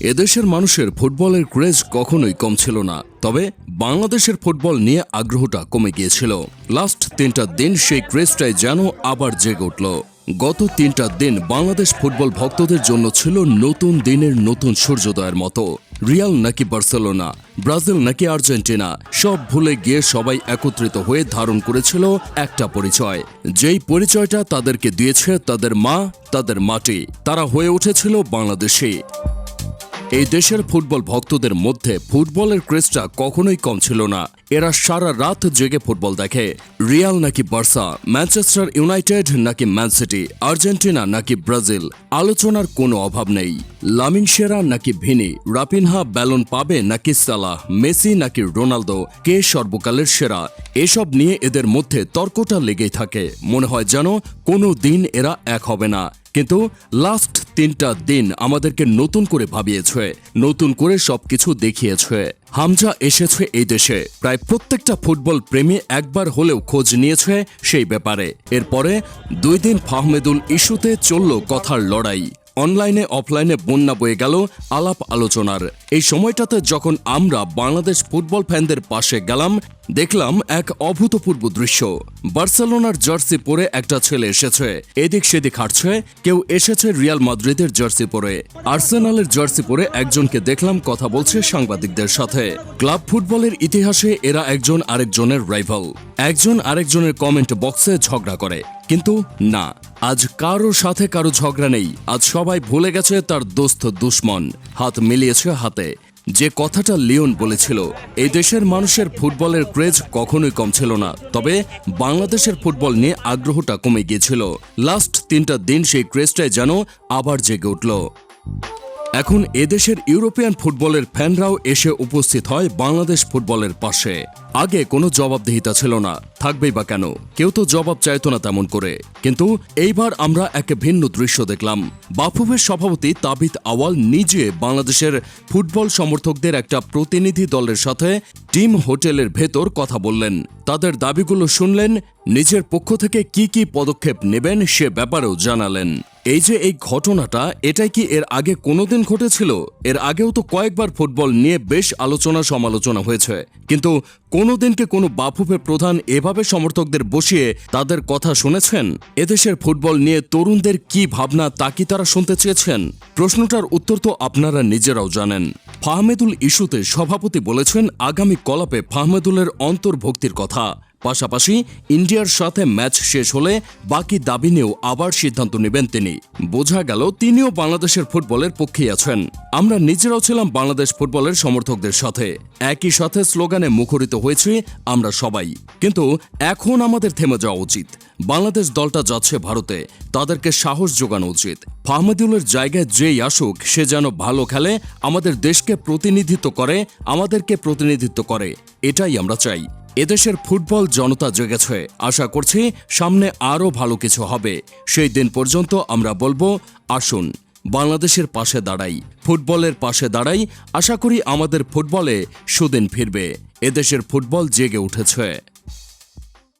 এদেশের মানুষের ফুটবলের ক্রেজ কখনোই কম ছিল না, তবে বাংলাদেশের ফুটবল নিয়ে আগ্রহটা কমে গিয়েছিল। লাস্ট তিনটা দিন সেই ক্রেজটাই যেন আবার জেগে উঠল। গত তিনটা দিন বাংলাদেশ ফুটবল ভক্তদের জন্য ছিল নতুন দিনের নতুন সূর্যোদয়ের মতো। রিয়াল নাকি বার্সেলোনা, ব্রাজিল নাকি আর্জেন্টিনা, সব ভুলে গিয়ে সবাই একত্রিত হয়ে ধারণ করেছিল একটা পরিচয়। যেই পরিচয়টা তাদেরকে দিয়েছে তাদের মা, তাদের মাটি, তারা হয়ে উঠেছিল বাংলাদেশি। এই দেশের ফুটবল ভক্তদের মধ্যে ফুটবলের ক্রেজটা কখনোই কম ছিল না। এরা সারা রাত জেগে ফুটবল দেখে। রিয়াল নাকি বার্সা, ম্যানচেস্টার ইউনাইটেড নাকি ম্যান সিটি, আর্জেন্টিনা নাকি ব্রাজিল, আলোচনার কোনো অভাব নেই। লামিন সেরা নাকি ভিনি রাপিনহা ব্যালন পাবে নাকি সালাহ, মেসি নাকি রোনালদো, কে সর্বকালের সেরা? এসব নিয়ে এদের মধ্যে তর্কটা লেগেই থাকে। মনে হয় যেন কোনো দিন এরা এক হবে না। কিন্তু লাস্ট তিনটা দিন আমাদেরকে নতুন করে ভাবিয়েছে, নতুন করে সবকিছু দেখিয়েছে। হামজা এসেছে এই দেশে। প্রায় প্রত্যেকটা ফুটবল প্রেমী একবার হলেও খোঁজ নিয়েছে সেই ব্যাপারে। এরপরে দুই দিন ফাহমেদুল ইস্যুতে চলল কথার লড়াই। অনলাইনে, অফলাইনে বন্যা বয়ে গেল আলাপ আলোচনার। এই সময়টাতে যখন আমরা বাংলাদেশ ফুটবল ফ্যানদের পাশে গেলাম দেখলাম এক অভূতপূর্ব দৃশ্য। বার্সেলোনার জার্সি পরে একটা ছেলে এসেছে। এদিক সেদিক হাঁটছে, কেউ এসেছে রিয়াল মাদ্রিদের জার্সি পরে। আর্সেনালের জার্সি পরে একজনকে দেখলাম, কথা বলছে সাংবাদিকদের সাথে। ক্লাব ফুটবলের ইতিহাসে এরা একজন আরেকজনের রাইভাল একজন আরেকজনের কমেন্ট বক্সে ঝগড়া করে। কিন্তু না, আজ কারও সাথে কারও ঝগড়া নেই। আজ সবাই ভুলে গেছে তার দোস্ত দুশ্মন। হাত মিলিয়েছে হাতে। যে কথাটা লিওন বলেছিল, এই দেশের মানুষের ফুটবলের ক্রেজ কখনোই কম ছিল না, তবে বাংলাদেশের ফুটবল নিয়ে আগ্রহটা কমে গিয়েছিল। লাস্ট তিনটা দিন সেই ক্রেজটাই যেন আবার জেগে উঠল। এখন এদেশের ইউরোপিয়ান ফুটবলের ফ্যানরাও এসে উপস্থিত হয় বাংলাদেশ ফুটবলের পাশে। আগে কোনো জবাবদিহিতা ছিল না, থাকবেই বা কেন? কেউ তো জবাব চাইতো না তেমন করে। কিন্তু এইবার আমরা এক ভিন্ন দৃশ্য দেখলাম। বাফুফের সভাপতি তাবিত আওয়াল নিজে বাংলাদেশের ফুটবল সমর্থকদের একটা প্রতিনিধি দলের সাথে টিম হোটেলের ভেতর কথা বললেন। তাদের দাবিগুলো শুনলেন, নিজের পক্ষ থেকে কি কি পদক্ষেপ নেবেন সে ব্যাপারেও জানালেন। এই যে এই ঘটনাটা, এটাই কি এর আগে কোনোদিন ঘটেছিল? এর আগেও তো কয়েকবার ফুটবল নিয়ে বেশ আলোচনা সমালোচনা হয়েছে। কিন্তু কোনোদিনকে কোনো বাফুফে প্রধান এভাবে সমর্থকদের বসিয়ে তাদের কথা শুনেছেন? এদেশের ফুটবল নিয়ে তরুণদের কি ভাবনা তা কি তারা শুনতে চেয়েছেন? প্রশ্নটার উত্তর তো আপনারা নিজেরাও জানেন। ফাহমেদুল ইস্যুতে সভাপতি বলেছেন, আগামী কলাপে ফাহমেদুলের অন্তর্ভুক্তির কথা। পাশাপাশি ইন্ডিয়ার সাথে ম্যাচ শেষ হলে বাকি দাবি নিয়েও আবার সিদ্ধান্ত নেবেন তিনি। বোঝা গেল তিনিও বাংলাদেশের ফুটবলের পক্ষেই আছেন। আমরা নিজেরাও ছিলাম বাংলাদেশ ফুটবলের সমর্থকদের সাথে। একই সাথে স্লোগানে মুখরিত হয়েছে আমরা সবাই। কিন্তু এখন আমাদের থেমে যাওয়া উচিত। বাংলাদেশ দলটা যাচ্ছে ভারতে। তাদেরকে সাহস যোগানো উচিত। ফাহমেদুলের জায়গায় যেই আসুক, সে যেন ভালো খেলে, আমাদের দেশকে প্রতিনিধিত্ব করে, আমাদেরকে প্রতিনিধিত্ব করে। এটাই আমরা চাই। এদেশের ফুটবল জনতা জেগেছে। আশা করছি সামনে আরও ভালো কিছু হবে। সেই দিন পর্যন্ত আমরা বলব, আসুন, বাংলাদেশের পাশে দাঁড়াই, ফুটবলের পাশে দাঁড়াই, আশা করি আমাদের ফুটবলে সুদিন ফিরবে। এদেশের ফুটবল জেগে উঠেছে।